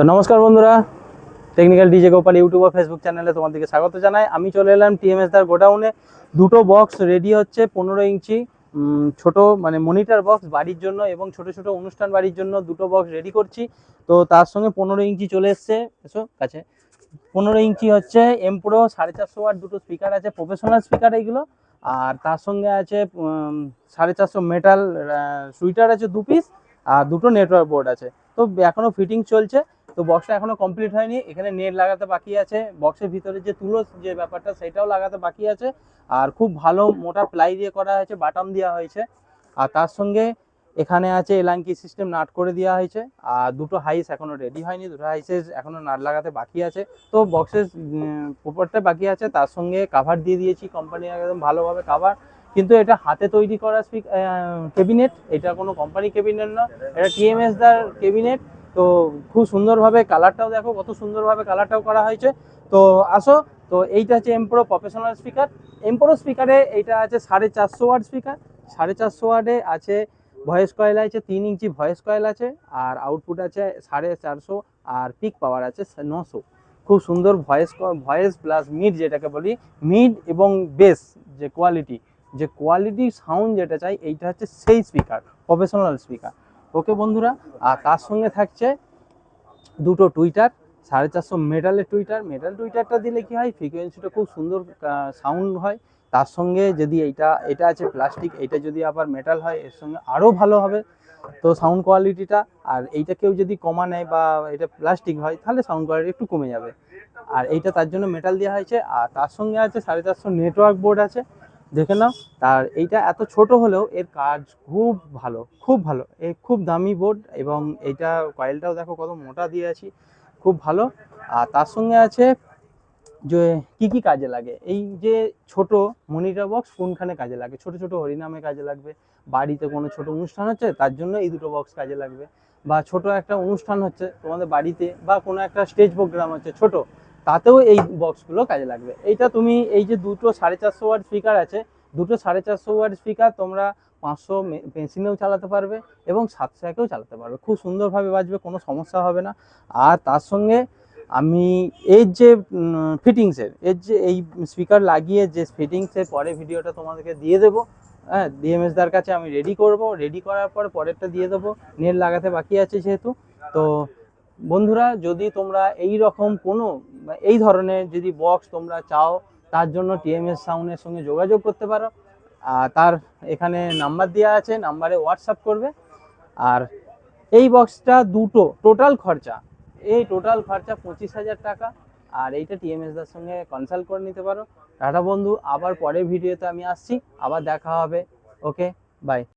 তো নমস্কার বন্ধুরা টেকনিক্যাল ডিজে গোপাল ইউটিউব ও ফেসবুক চ্যানেলে তোমাদেরকে স্বাগত জানাই। আমি চলে এলাম টিএমএস দার গোডাউনে দুটো বক্স রেডি হচ্ছে, পনেরো ইঞ্চি ছোট মানে মনিটর বক্স বাড়ির জন্য এবং ছোট ছোট অনুষ্ঠান বাড়ির জন্য দুটো বক্স রেডি করছি। তো তার সঙ্গে পনেরো ইঞ্চি চলে এসছে, এসো, কাছে। পনেরো ইঞ্চি হচ্ছে এমপ্রো সাড়ে চারশো ওয়াট দুটো স্পিকার আছে প্রফেশনাল স্পিকার এইগুলো আর তার সঙ্গে আছে সাড়ে চারশো মেটাল সুইটার আছে দু পিস আর দুটো নেটওয়ার্ক বোর্ড আছে। তো এখনও ফিটিং চলছে। তো বক্সটা এখনও কমপ্লিট হয়নি, এখানে নেট লাগাতে বাকি আছে। বক্সের ভিতরে যে তুলো যে ব্যাপারটা, সেটাও লাগাতে বাকি আছে। আর খুব ভালো মোটা প্লাই দিয়ে করা হয়েছে বাটাম দেওয়া হয়েছে। আর তার সঙ্গে এখানে আছে এলাঙ্কি সিস্টেম নাট করে দেওয়া হয়েছে। আর দুটো হাইস এখনও রেডি হয়নি, দুটো হাইসেস এখনও নাট লাগাতে বাকি আছে। তো বক্সের উপরটা বাকি আছে, তার সঙ্গে কাভার দিয়ে দিয়েছি কোম্পানি একদম ভালোভাবে কাভার কিন্তু এটা হাতে তৈরি করা কেবিনেট এটা কোনো কোম্পানি কেবিনেট না, এটা টিএমএস দার কেবিনেট তো খুব সুন্দরভাবে কালারটাও দেখো, কত সুন্দরভাবে কালারটাও করা হয়েছে। তো আসো, তো এইটা হচ্ছে এমপ্রো প্রফেশনাল স্পিকার এমপ্রো স্পিকারে এইটা আছে সাড়ে চারশো ওয়াট স্পিকার সাড়ে চারশো ওয়ার্ডে আছে ভয়েস কয়েল আছে, তিন ইঞ্চি ভয়েস কয়েল আছে, আর আউটপুট আছে সাড়ে চারশো, আর পিক পাওয়ার আছে নশো। খুব সুন্দর ভয়েস ভয়েস প্লাস মিড যেটাকে বলি মিড এবং বেস যে কোয়ালিটি যে কোয়ালিটি সাউন্ড যেটা চাই, এইটা হচ্ছে সেই স্পিকার প্রফেশনাল স্পিকার ওকে বন্ধুরা, আর তার সঙ্গে থাকছে দুটো টুইটার, সাড়ে চারশো মেটালের টুইটার। মেটাল টুইটারটা দিলে কি হয় ফ্রিকোয়েন্সিটা খুব সুন্দর সাউন্ড হয়। তার সঙ্গে যদি এইটা, এটা আছে প্লাস্টিক এটা যদি আবার মেটাল হয়, এর সঙ্গে আরও ভালো হবে। তো সাউন্ড কোয়ালিটিটা আর এইটা কেউ যদি কমা নেয় বা এটা প্লাস্টিক হয়, তাহলে সাউন্ড কোয়ালিটি একটু কমে যাবে। আর এইটা তার জন্য মেটাল দেওয়া হয়েছে, আর তার সঙ্গে আছে সাড়ে চারশো নেটওয়ার্ক বোর্ড আছে। দেখে নাও। তার এইটা এত ছোট হলেও এর কাজ খুব ভালো খুব ভালো। এই খুব দামি বোর্ড এবং এইটা কয়েলটাও দেখো কত মোটা দিয়ে আছি, খুব ভালো। আর তার সঙ্গে আছে যে কি কি কাজে লাগে? এই যে ছোট মনিটর বক্স কোনখানে কাজে লাগে? ছোট ছোট হরিনামে কাজে লাগবে, বাড়িতে কোনো ছোট অনুষ্ঠান হচ্ছে, তার জন্য এই দুটো বক্স কাজে লাগবে। বা ছোট একটা অনুষ্ঠান হচ্ছে তোমাদের বাড়িতে বা কোনো একটা স্টেজ প্রোগ্রাম হচ্ছে ছোট তাতেও এই বক্সগুলো কাজে লাগবে। এইটা তুমি এই যে দুটো সাড়ে চারশো ওয়াট স্পিকার আছে, দুটো সাড়ে চারশো ওয়াট স্পিকার তোমরা পাঁচশো পেন্সিলেও চালাতে পারবে এবং সাতশো একেও চালাতে পারবে। খুব সুন্দরভাবে বাজবে, কোনো সমস্যা হবে না। আর তার সঙ্গে আমি এর যে ফিটিংসের এর যে এই স্পিকার লাগিয়ে যে ফিটিংসের পরে ভিডিওটা তোমাদেরকে দিয়ে দেবো হ্যাঁ ডিএমএস দার কাছে আমি রেডি করব। রেডি করার পর পরেরটা দিয়ে দেবো। নেট লাগাতে বাকি আছে যেহেতু। তো বন্ধুরা, যদি তোমরা এই রকম কোনো বা এই ধরনের যদি বক্স তোমরা চাও, তার জন্য টিএমএস সাউন্ডের সঙ্গে যোগাযোগ করতে পারো। আর তার এখানে নাম্বার দেওয়া আছে নাম্বারে হোয়াটসঅ্যাপ করবে। আর এই বক্সটা দুটো টোটাল খরচা। এই টোটাল খরচা পঁচিশ হাজার টাকা। আর এইটা টিএমএস দার সঙ্গে কনসাল্ট করে নিতে পারো। টাটা বন্ধু, আবার পরের ভিডিওতে আমি আসছি। আবার দেখা হবে। Okay bye